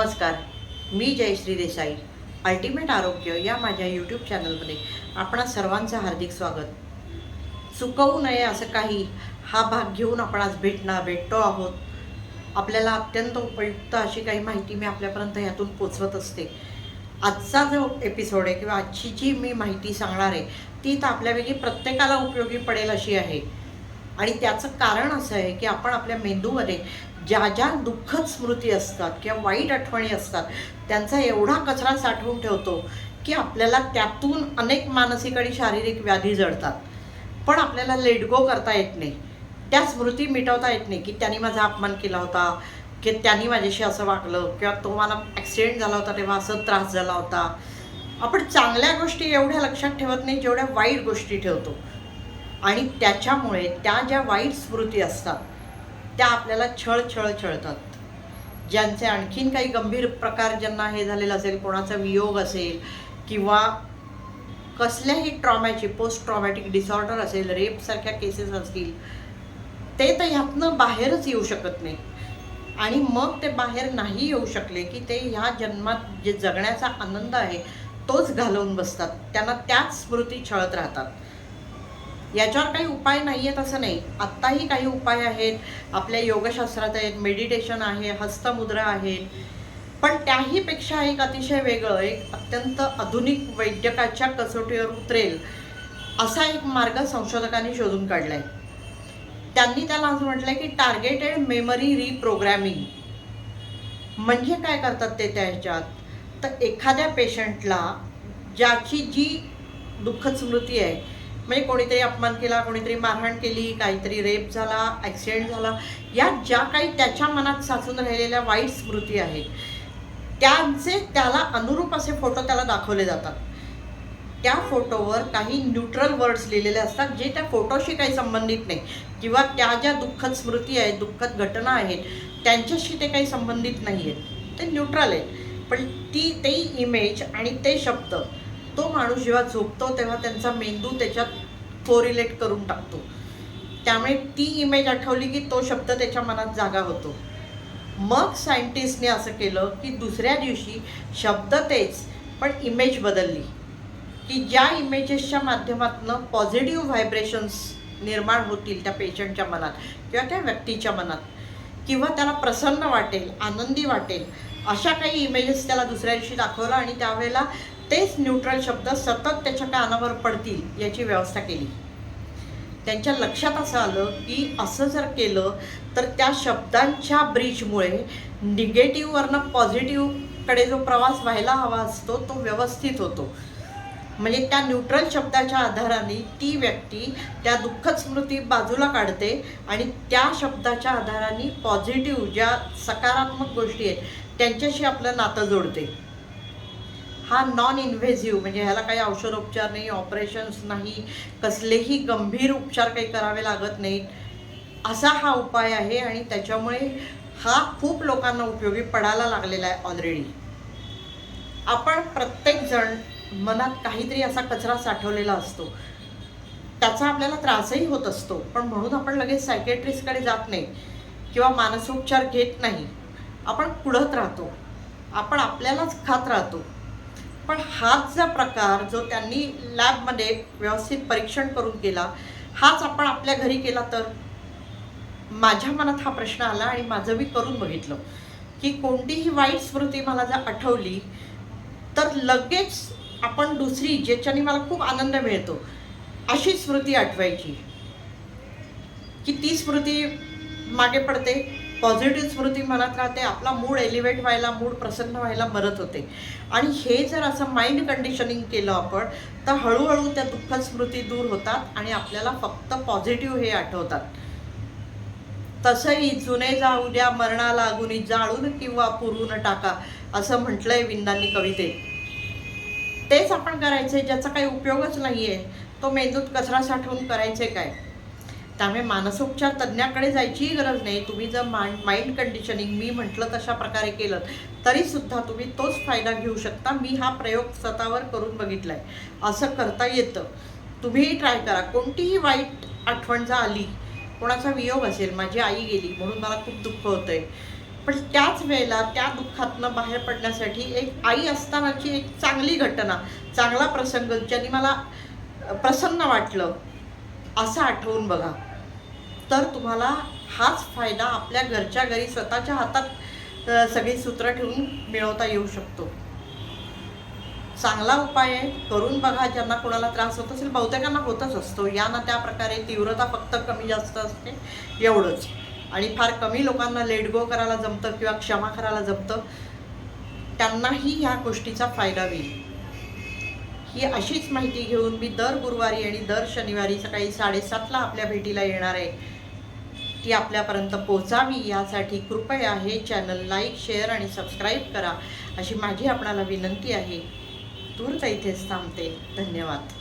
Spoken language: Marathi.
नमस्कार मी जयश्री देसाई. अल्टिमेट आरोग्य या माझ्या यूट्यूब चॅनलमध्ये आपणा सर्वांचं हार्दिक स्वागत. चुकवू नये असं काही हा भाग घेऊन आपण आज भेटणार भेटतो आहोत. आपल्याला अत्यंत उपयुक्त अशी काही माहिती मी आपल्यापर्यंत यातून पोचवत असते. आजचा जो एपिसोड आहे किंवा आजची जी मी माहिती सांगणार आहे ती तर आपल्यापैकी प्रत्येकाला उपयोगी पडेल अशी आहे. आणि त्याचं कारण असं आहे की आपण आपल्या मेंदूमध्ये ज्या ज्या दुःखद स्मृती असतात किंवा वाईट आठवणी असतात त्यांचा एवढा कचरा साठवून ठेवतो की आपल्याला त्यातून अनेक मानसिक आणि शारीरिक व्याधी जडतात. पण आपल्याला लेटगो करता येत नाही. त्या स्मृती मिटवता येत नाही की त्यांनी माझा अपमान केला होता की त्यांनी माझ्याशी असं वागलं किंवा तो मला ॲक्सिडेंट झाला होता तेव्हा असं त्रास झाला होता. आपण चांगल्या गोष्टी एवढ्या लक्षात ठेवत नाही जेवढ्या वाईट गोष्टी ठेवतो. आणि त्याच्यामुळे त्या ज्या वाईट स्मृती असतात त्या आपल्याला छळ छळ छळतात. ज्यांचे आणखीन काही गंभीर प्रकार ज्यांना हे झालेलं असेल कोणाचा वियोग असेल किंवा कसल्याही ट्रॉमॅची पोस्ट ट्रॉमॅटिक डिसऑर्डर असेल रेपसारख्या केसेस असतील ते तर ह्यातनं बाहेरच येऊ शकत नाही आणि मग ते बाहेर नाही येऊ शकले की ते ह्या जन्मात जे जगण्याचा आनंद आहे तोच घालवून बसतात. त्यांना त्याच स्मृती छळत राहतात. याच्यावर काही उपाय नाही आहेत असं नाही. आत्ताही काही उपाय आहेत. आपल्या योगशास्त्रात आहेत मेडिटेशन आहे हस्तमुद्रा आहेत. पण त्याहीपेक्षा एक अतिशय वेगळं एक अत्यंत आधुनिक वैद्यकाच्या कसोटीवर उतरेल असा एक मार्ग संशोधकांनी शोधून काढला आहे त्यांनी त्याला असं म्हटलं की टार्गेटेड मेमरी रिप्रोग्रॅमिंग म्हणजे काय करतात ते त्याच्यात तर एखाद्या पेशंटला ज्याची जी दुःखद स्मृती आहे म्हणजे कोणीतरी अपमान केला कोणीतरी मारहाण केली काहीतरी रेप झाला ॲक्सिडेंट झाला. या ज्या काही त्याच्या मनात साचून राहिलेल्या वाईट स्मृती आहेत त्यांचे त्याला अनुरूप असे फोटो त्याला दाखवले जातात. त्या फोटोवर काही न्यूट्रल वर्ड्स लिहिलेले असतात जे त्या फोटोशी काही संबंधित नाही. किंवा त्या ज्या दुःखद स्मृती आहेत दुःखद घटना आहेत त्यांच्याशी ते काही संबंधित नाही आहेत ते न्यूट्रल आहेत. पण ती ते इमेज आणि ते शब्द तो माणूस जेव्हा झोपतो तेव्हा त्यांचा मेंदू त्याच्यात कोरिलेट करून टाकतो. त्यामुळे ती इमेज आठवली की तो शब्द त्याच्या मनात जागा होतो. मग सायंटिस्टने असं केलं की दुसऱ्या दिवशी शब्द तेच पण इमेज बदलली. की ज्या इमेजेसच्या माध्यमातून पॉझिटिव्ह व्हायब्रेशन्स निर्माण होतील त्या पेशंटच्या मनात किंवा त्या व्यक्तीच्या मनात किंवा त्याला प्रसन्न वाटेल आनंदी वाटेल अशा काही इमेजेस त्याला दुसऱ्या दिवशी दाखवलं आणि त्यावेळेला तेच न्यूट्रल शब्द सतत त्याच्या कानावर पडतील याची व्यवस्था केली. त्यांच्या लक्षात असं आलं की असं जर केलं तर त्या शब्दांच्या ब्रिजमुळे निगेटिव्हवरनं पॉझिटिव्हकडे जो प्रवास व्हायला हवा असतो तो व्यवस्थित होतो. म्हणजे त्या न्यूट्रल शब्दाच्या आधाराने ती व्यक्ती त्या दुःखद स्मृती बाजूला काढते आणि त्या शब्दाच्या आधाराने पॉझिटिव्ह ज्या सकारात्मक गोष्टी आहेत त्यांच्याशी आपलं नातं जोडते. हा नॉन इन्व्हेझिव्ह म्हणजे ह्याला काही औषधोपचार नाही ऑपरेशन्स नाही कसलेही गंभीर उपचार काही करावे लागत नाहीत. असा हा उपाय आहे आणि त्याच्यामुळे हा खूप लोकांना उपयोगी पडायला लागलेला आहे ऑलरेडी आपण प्रत्येकजण मनात काहीतरी असा कचरा साठवलेला असतो. त्याचा आपल्याला त्रासही होत असतो पण म्हणून आपण लगेच सायकेट्रिस्टकडे जात नाही किंवा मानसोपचार घेत नाही. आपण कुढत राहतो. आपण आपल्यालाच खात राहतो. पण हाच जा प्रकार जो त्यांनी लॅबमध्ये व्यवस्थित परीक्षण करून केला हाच आपण आपल्या घरी केला तर? माझ्या मनात हा प्रश्न आला आणि माझं मी करून बघितलं की कोणतीही वाईट स्मृती मला जर आठवली तर लगेच आपण दुसरी ज्याच्याने मला खूप आनंद मिळतो अशी स्मृती आठवायची. की ती स्मृती मागे पडते पॉझिटिव्ह स्मृती मनात राहते आपला मूड एलिव्हेट व्हायला मूड प्रसन्न व्हायला मदत होते. आणि हे जर असं माइंड कंडिशनिंग केलं आपण तर हळूहळू त्या दुःखद स्मृती दूर होतात आणि आपल्याला फक्त पॉझिटिव्ह हे आठवतात. तसंही जुने जाऊ द्या मरणा लागून जाळून किंवा पुरून टाका असं म्हटलंय विंदांनी कवितेत तेच आपण करायचंय ज्याचा काही उपयोगच नाहीये. तो मेंदूत कचरा साठवून करायचे काय? त्यामुळे मानसोपचार तज्ज्ञाकडे जायचीही गरज नाही. तुम्ही जर माइंड कंडिशनिंग मी म्हटलं तशा प्रकारे केलं तरीसुद्धा तुम्ही तोच फायदा घेऊ शकता. मी हा प्रयोग स्वतःवर करून बघितला आहे असं करता येतं. तुम्हीही ट्राय करा. कोणतीही वाईट आठवण जर आली कोणाचा वियोग असेल माझी आई गेली म्हणून मला खूप दुःख होतं आहे पण त्याच वेळेला त्या दुःखातनं बाहेर पडण्यासाठी एक आई असतानाची एक चांगली घटना चांगला प्रसंग ज्याने मला प्रसन्न वाटलं असं आठवून बघा. तर तुम्हाला हाच फायदा आपल्या घरच्या घरी स्वतःच्या हातात सगळी सूत्र ठेवून मिळवता येऊ शकतो. चांगला उपाय आहे करून बघा ज्यांना कोणाला त्रास होत असेल बहुतेकांना होतच असतो. या ना त्या प्रकारे तीव्रता फक्त कमी जास्त असते एवढंच. आणि फार कमी लोकांना लेट गो करायला जमतं किंवा क्षमा करायला जमतं त्यांनाही ह्या गोष्टीचा फायदा होईल. ही अशीच माहिती घेऊन मी दर गुरुवारी आणि दर शनिवारी सकाळी साडेसातला आपल्या भेटीला येणार आहे. ती आपल्यापर्यंत पोचावी यासाठी कृपया हे चॅनल लाईक शेअर आणि सबस्क्राईब करा अशी माझी आपणाला विनंती आहे. तूर्त इथेच थांबते. धन्यवाद.